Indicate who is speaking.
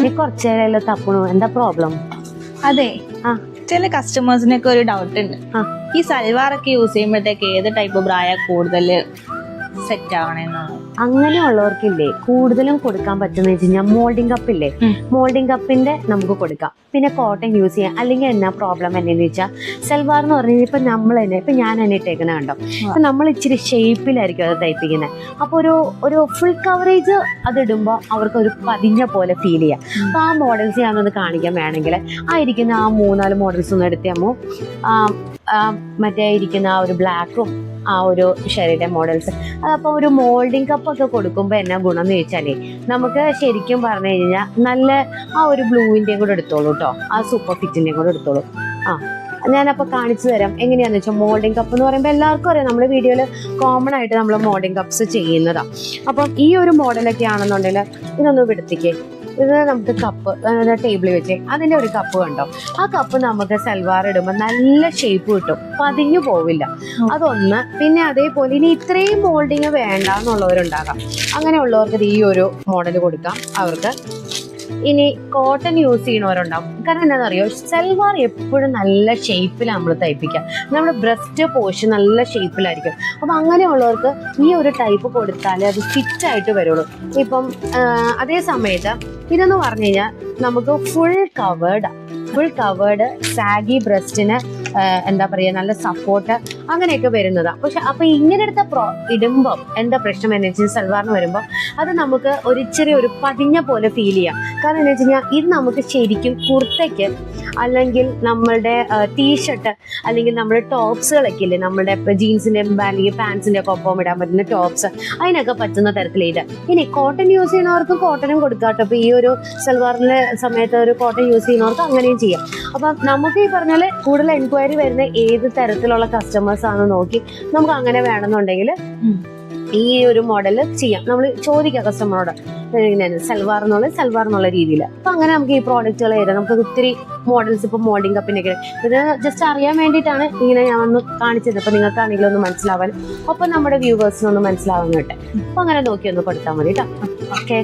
Speaker 1: നീ കുറച്ചേരല്ലോ തപ്പണു. എന്താ പ്രോബ്ലം
Speaker 2: അതെ.
Speaker 1: ആ.
Speaker 2: ചില കസ്റ്റമേഴ്സിനൊക്കെ ഒരു ഡൗട്ട് ഉണ്ട്. ഈ സൽവാർ ഒക്കെ യൂസ് ചെയ്യുമ്പോഴത്തേക്ക് ഏത് ടൈപ്പ് ബ്രായ കൂടുതൽ സെറ്റ് ആവണെന്നാണ്
Speaker 1: അങ്ങനെയുള്ളവർക്കില്ലേ കൂടുതലും കൊടുക്കാൻ പറ്റുന്ന വെച്ച് കഴിഞ്ഞാൽ മോൾഡിംഗ് കപ്പ് ഇല്ലേ? മോൾഡിംഗ് കപ്പിന്റെ നമുക്ക് കൊടുക്കാം. പിന്നെ കോട്ടൺ യൂസ് ചെയ്യാം. അല്ലെങ്കിൽ എന്നാ പ്രോബ്ലം എന്നു വെച്ചാൽ സൽവാർ എന്ന് പറഞ്ഞു കഴിഞ്ഞാൽ ഇപ്പൊ നമ്മൾ തന്നെ ഇപ്പൊ ഞാൻ തന്നെ ഇട്ടേക്കണ കണ്ടോ? നമ്മൾ ഇച്ചിരി ഷേപ്പിലായിരിക്കും അത് തയ്പ്പിക്കുന്നത് അപ്പൊ ഒരു ഒരു ഫുൾ കവറേജ് അത് ഇടുമ്പോൾ അവർക്ക് ഒരു പതിഞ്ഞ പോലെ ഫീൽ ചെയ്യാം. അപ്പൊ ആ മോഡൽസ് ഞാനൊന്ന് കാണിക്കാൻ വേണമെങ്കിൽ ആ ഇരിക്കുന്ന ആ മൂന്നാൽ മോഡൽസ് ഒന്ന് എടുത്താമോ മറ്റേ ഇരിക്കുന്ന ആ ഒരു ബ്ലാക്കും ആ ഒരു ഷെറിയുടെ മോഡൽസ് അപ്പോൾ ഒരു മോൾഡിംഗ് കപ്പ് ഒക്കെ കൊടുക്കുമ്പോൾ എന്നാ ഗുണം എന്ന് ചോദിച്ചാലേ നമുക്ക് ശരിക്കും പറഞ്ഞു കഴിഞ്ഞാൽ നല്ല ആ ഒരു ബ്ലൂവിന്റെയും കൂടെ എടുത്തോളൂ കേട്ടോ ആ സൂപ്പർ ഫിറ്റിന്റെയും കൂടെ എടുത്തോളൂ. ആ ഞാനപ്പോൾ കാണിച്ചു തരാം. എങ്ങനെയാണെന്ന് വെച്ചാൽ മോൾഡിംഗ് കപ്പ് എന്ന് പറയുമ്പോൾ എല്ലാവർക്കും അറിയാം. നമ്മുടെ വീഡിയോയിൽ കോമൺ ആയിട്ട് നമ്മൾ മോൾഡിംഗ് കപ്പ്സ് ചെയ്യുന്നതാണ് അപ്പം ഈ ഒരു മോഡലൊക്കെ ആണെന്നുണ്ടെങ്കിൽ ഇതൊന്ന് വിടുത്തിക്കേ. ഇത് നമുക്ക് കപ്പ് ടേബിളിൽ വെച്ച്. അതിന്റെ ഒരു കപ്പ് കണ്ടോ? ആ കപ്പ് നമുക്ക് സൽവാർ ഇടുമ്പോൾ നല്ല ഷേപ്പ് കിട്ടും. പതിഞ്ഞു പോവില്ല. അതൊന്ന് പിന്നെ അതേപോലെ ഇനി ഇത്രയും മോൾഡിങ് വേണ്ട എന്നുള്ളവരുണ്ടാകാം അങ്ങനെയുള്ളവർക്ക് ഈ ഒരു മോഡൽ കൊടുക്കാം. അവർക്ക് ഇനി കോട്ടൺ യൂസ് ചെയ്യണവരുണ്ടാവും. കാരണം എന്താണെന്നറിയോ? സൽവാർ എപ്പോഴും നല്ല ഷേപ്പിൽ നമ്മൾ തയ്പ്പിക്കുക നമ്മുടെ ബ്രസ്റ്റ് പോഷൻ നല്ല ഷേപ്പിലായിരിക്കും അപ്പം അങ്ങനെയുള്ളവർക്ക് ഈ ഒരു ടൈപ്പ് കൊടുത്താലേ അത് ഫിറ്റായിട്ട് വരുള്ളൂ. ഇപ്പം അതേ സമയത്ത് ഇതെന്ന് പറഞ്ഞു കഴിഞ്ഞാൽ നമുക്ക് full covered full covered saggy ബ്രസ്റ്റിന് എന്താ പറയുക നല്ല സപ്പോർട്ട് അങ്ങനെയൊക്കെ വരുന്നതാണ് പക്ഷെ അപ്പൊ ഇങ്ങനെടുത്ത പ്രോ ഇടുമ്പം എന്താ പ്രശ്നം എന്ന് വെച്ചാൽ സൽവാറിന് വരുമ്പോൾ അത് നമുക്ക് ഒരു ഇച്ചിരി ഒരു പതിഞ്ഞ പോലെ ഫീൽ ചെയ്യാം. കാരണം എന്ന് വെച്ച് കഴിഞ്ഞാൽ ഇത് നമുക്ക് ശരിക്കും കുർത്തയ്ക്ക് അല്ലെങ്കിൽ നമ്മളുടെ ടീഷർട്ട് അല്ലെങ്കിൽ നമ്മുടെ ടോപ്സുകളൊക്കെ ഇല്ലേ? നമ്മുടെ ജീൻസിന്റെ അല്ലെങ്കിൽ പാൻസിന്റെ ഒക്കെ ഒപ്പം ഇടാൻ പറ്റുന്ന ടോപ്സ്. അതിനൊക്കെ പറ്റുന്ന തരത്തിൽ ഇത്. ഇനി കോട്ടൺ യൂസ് ചെയ്യുന്നവർക്കും കോട്ടനും കൊടുക്കാം കേട്ടോ. ഈ ഒരു സൽവാറിന്റെ സമയത്ത് ഒരു കോട്ടൺ യൂസ് ചെയ്യുന്നവർക്ക് അങ്ങനെയും ചെയ്യാം. അപ്പം നമുക്ക് ഈ പറഞ്ഞാൽ കൂടുതൽ എൻക്വയറി വരുന്ന ഏത് തരത്തിലുള്ള കസ്റ്റമേഴ്സ് ആണെന്ന് നോക്കി നമുക്ക് അങ്ങനെ വേണമെന്നുണ്ടെങ്കിൽ. ഈ ഒരു മോഡൽ ചെയ്യാം. നമ്മൾ ചോദിക്കാം കസ്റ്റമറോട് ഇങ്ങനെ സൽവാർ എന്നുള്ള സൽവാർ എന്നുള്ള രീതിയിൽ അപ്പൊ അങ്ങനെ നമുക്ക് ഈ പ്രോഡക്റ്റുകൾ ഏതാ നമുക്ക് ഒത്തിരി മോഡൽസ് ഇപ്പൊ മോൾഡിംഗ് കപ്പിനൊക്കെ ഇത് ജസ്റ്റ് അറിയാൻ വേണ്ടിയിട്ടാണ് ഇങ്ങനെ ഞാൻ ഒന്ന് കാണിച്ചത്. അപ്പൊ നിങ്ങൾക്കാണെങ്കിലും ഒന്ന് മനസ്സിലാവാൻ. ഒപ്പം നമ്മുടെ വ്യൂവേഴ്സിനൊന്ന് മനസ്സിലാവാൻ കേട്ടെ അപ്പൊ അങ്ങനെ നോക്കി ഒന്ന് കൊടുത്താൽ മതി കേട്ടോ ഓക്കെ.